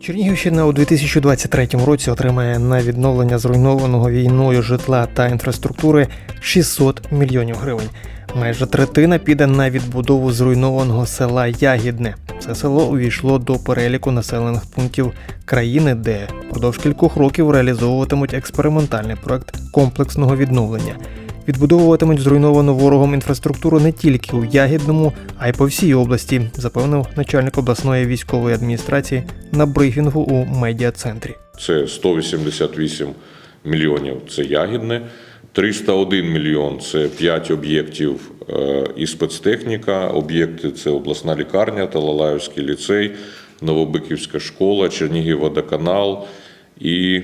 Чернігівщина у 2023 році отримає на відновлення зруйнованого війною житла та інфраструктури 600 мільйонів гривень. Майже третина піде на відбудову зруйнованого села Ягідне. Це село увійшло до переліку населених пунктів країни, де впродовж кількох років реалізовуватимуть експериментальний проект комплексного відновлення. Відбудовуватимуть зруйновану ворогом інфраструктуру не тільки у Ягідному, а й по всій області, запевнив начальник обласної військової адміністрації на брифінгу у медіа-центрі. Це 188 мільйонів це ягідне, 301 мільйон це 5 об'єктів е, і спецтехніка. Об'єкти це обласна лікарня, Талалаївський ліцей, Новобиківська школа, Чернігів водоканал і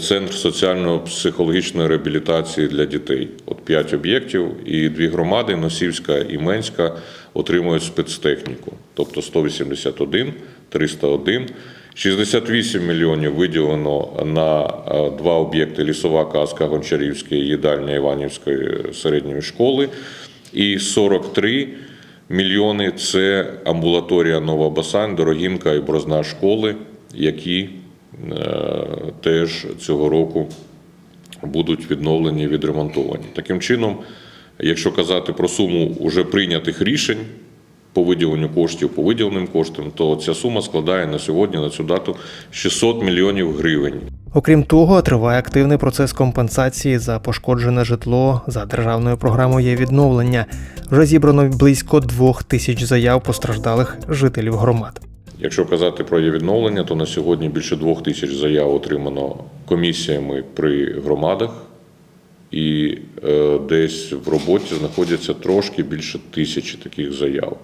Центр соціально-психологічної реабілітації для дітей. От 5 об'єктів і дві громади Носівська і Менська отримують спецтехніку, тобто 181, 301. 68 мільйонів виділено на е, два об'єкти лісова казка Гончарівська і їдальня Іванівської середньої школи. І 43 мільйони це амбулаторія Нова Басань, Дорогінка і Брозна школи, які е, теж цього року будуть відновлені відремонтовані. Таким чином, якщо казати про суму уже прийнятих рішень по виділенню коштів, по виділеним коштам, то ця сума складає на сьогодні, на цю дату 600 мільйонів гривень. Окрім того, триває активний процес компенсації за пошкоджене житло за державною програмою є відновлення. Вже зібрано близько двох тисяч заяв постраждалих жителів громад. Якщо казати про її відновлення, то на сьогодні більше двох тисяч заяв отримано комісіями при громадах, і е, десь в роботі знаходяться трошки більше тисячі таких заяв.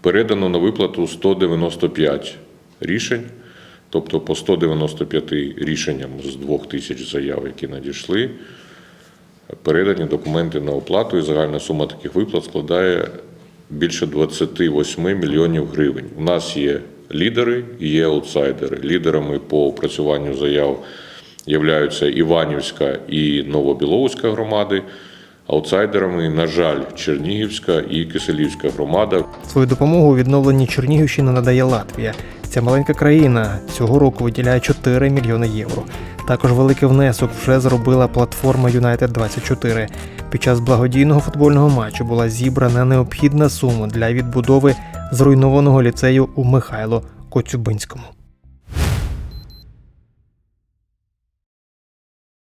Передано на виплату 195 рішень, тобто по 195 рішенням з двох тисяч заяв, які надійшли, передані документи на оплату, і загальна сума таких виплат складає більше 28 мільйонів гривень. У нас є лідери і є аутсайдери. Лідерами по опрацюванню заяв являються Іванівська і Новобіловська громади. Аутсайдерами, на жаль, Чернігівська і Киселівська громада. Свою допомогу у відновленні Чернігівщини надає Латвія. Ця маленька країна цього року виділяє 4 мільйони євро. Також великий внесок вже зробила платформа United 24 Під час благодійного футбольного матчу була зібрана необхідна сума для відбудови зруйнованого ліцею у Михайло Коцюбинському.